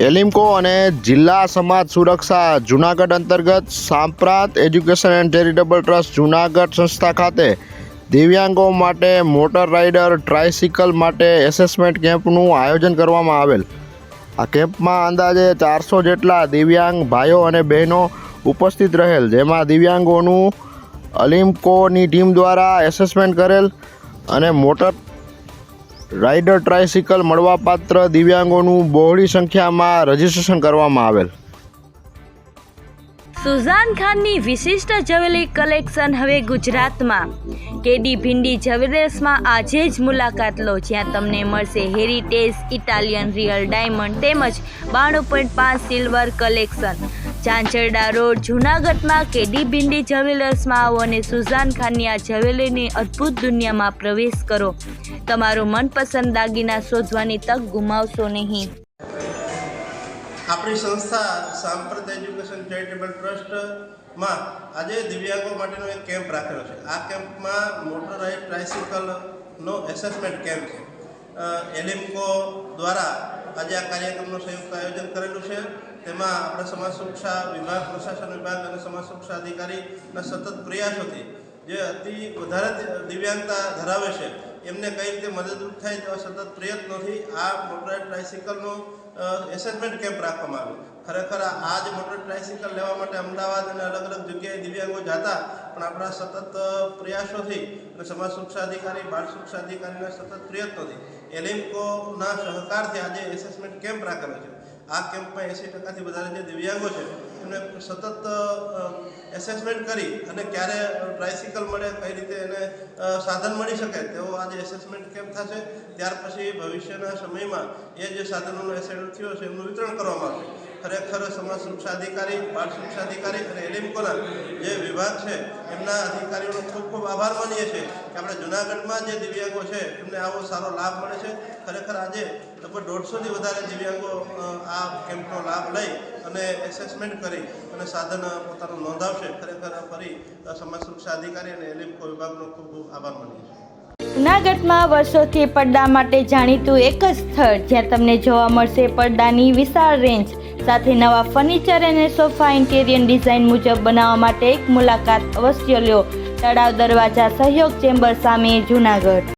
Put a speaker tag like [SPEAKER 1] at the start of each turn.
[SPEAKER 1] એલિમ્કો અને જિલ્લા સમાજ સુરક્ષા જુનાગઢ અંતર્ગત સાંપ્રાત education and charitable trust Junagadh સંસ્થા ખાતે દિવ્યાંગો માટે મોટર રાઇડર ટ્રાયસિકલ માટે એસેસમેન્ટ કેમ્પનું આયોજન કરવામાં આવેલ. આ કેમ્પમાં અંદાજે ચારસો જેટલા દિવ્યાંગ ભાઈઓ અને બહેનો ઉપસ્થિત રહેલ, જેમાં દિવ્યાંગોનું અલિમ્કોની ટીમ દ્વારા એસેસમેન્ટ કરેલ અને મોટર રાઇડર ટ્રાયસિકલ મળવાપાત્ર દિવ્યાંગોનું બહોળી સંખ્યામાં રજીસ્ટ્રેશન કરવામાં આવેલ.
[SPEAKER 2] સુઝાન ખાનની વિશિષ્ટ જ્વેલરી કલેક્શન હવે ગુજરાતમાં. કેડી ભિંડી જ્વેલર્સમાં આજે જ મુલાકાત લો, જ્યાં તમને મળશે હેરિટેજ ઇટાલિયન રિયલ ડાયમંડ તેમજ બાણું પોઈન્ટ પાંચ સિલ્વર કલેક્શન. ચાંચરડા રોડ, જૂનાગઢમાં કેડી ભિંડી જ્વેલર્સમાં આવો અને સુઝાન ખાનની આ જ્વેલરીની અદ્ભુત દુનિયામાં પ્રવેશ કરો. તમારો મનપસંદ દાગીના શોધવાની તક ગુમાવશો નહીં.
[SPEAKER 3] આપણી સંસ્થા સાંપ્રત એજ્યુકેશન ચેરિટેબલ ટ્રસ્ટમાં આજે દિવ્યાંગો માટેનો એક કેમ્પ રાખેલો છે. આ કેમ્પમાં મોટર રાઇડ ટ્રાયસિકલનો એસેસમેન્ટ કેમ્પ છે. એલિમ્કો દ્વારા આજે આ કાર્યક્રમનું સંયુક્ત આયોજન કરેલું છે. તેમાં આપણા સમાજ સુરક્ષા વિભાગ, પ્રશાસન વિભાગ અને સમાજ સુરક્ષા અધિકારીના સતત પ્રયાસોથી જે અતિ વધારે દિવ્યાંગતા ધરાવે છે એમને કઈ રીતે મદદરૂપ થાય તેવા સતત પ્રયત્નોથી આ મોટર ટ્રાયસિકલનો એસેસમેન્ટ કેમ્પ રાખવામાં આવ્યો. ખરેખર આ જ મોટર ટ્રાયસિકલ લેવા માટે અમદાવાદ અને અલગ અલગ જગ્યાએ દિવ્યાંગો જતા, પણ આપણા સતત પ્રયાસોથી અને સમાજ સુરક્ષા અધિકારી, બાળ સુરક્ષા અધિકારીના સતત પ્રયત્નોથી એલિમ્કોના સહકારથી આજે એસેસમેન્ટ કેમ્પ રાખેલો છે. આ કેમ્પમાં એંસી ટકાથી વધારે જે દિવ્યાંગો છે, એમને સતત એસેસમેન્ટ કરી અને ક્યારે ટ્રાયસિકલ મળે, કઈ રીતે એને સાધન મળી શકે તેવો આજે એસેસમેન્ટ કેમ્પ થશે, ત્યાર પછી ભવિષ્યના સમયમાં એ જે સાધનોનો એસેડ થયો છે એમનું વિતરણ કરવામાં આવશે. ખરેખર સમાજ સુરક્ષા અધિકારી, બાળ સુરક્ષા અધિકારી અને એલિમકોના જે વિભાગ છે, એમના અધિકારીઓનો ખૂબ ખૂબ આભાર માનીએ છીએ કે આપણે જુનાગઢમાં જે દિવ્યાંગો છે, એમને આવો સારો લાભ મળે છે. ખરેખર આજે લગભગ દોઢસોથી વધારે દિવ્યાંગો આ કેમ્પનો લાભ લઈ અને એસેસમેન્ટ કરી અને સાધન પોતાનું નોંધાવશે, ખરેખર ફરી સમાજ સુરક્ષા અધિકારી અને એલિમ્કો વિભાગનો ખૂબ ખૂબ આભાર માનીએ છીએ.
[SPEAKER 2] જૂનાગઢમાં વર્ષોથી પડદા માટે જાણીતું એક જ સ્થળ જ્યાં તમને જોવા મળશે પડદાની વિશાળ રેન્જ સાથે નવા ફર્નિચર અને સોફા ઇન્ટેરિયર ડિઝાઇન મુજબ બનાવવા માટે એક મુલાકાત અવશ્ય લ્યો તળાવ દરવાજા સહયોગ ચેમ્બર સામે જૂનાગઢ.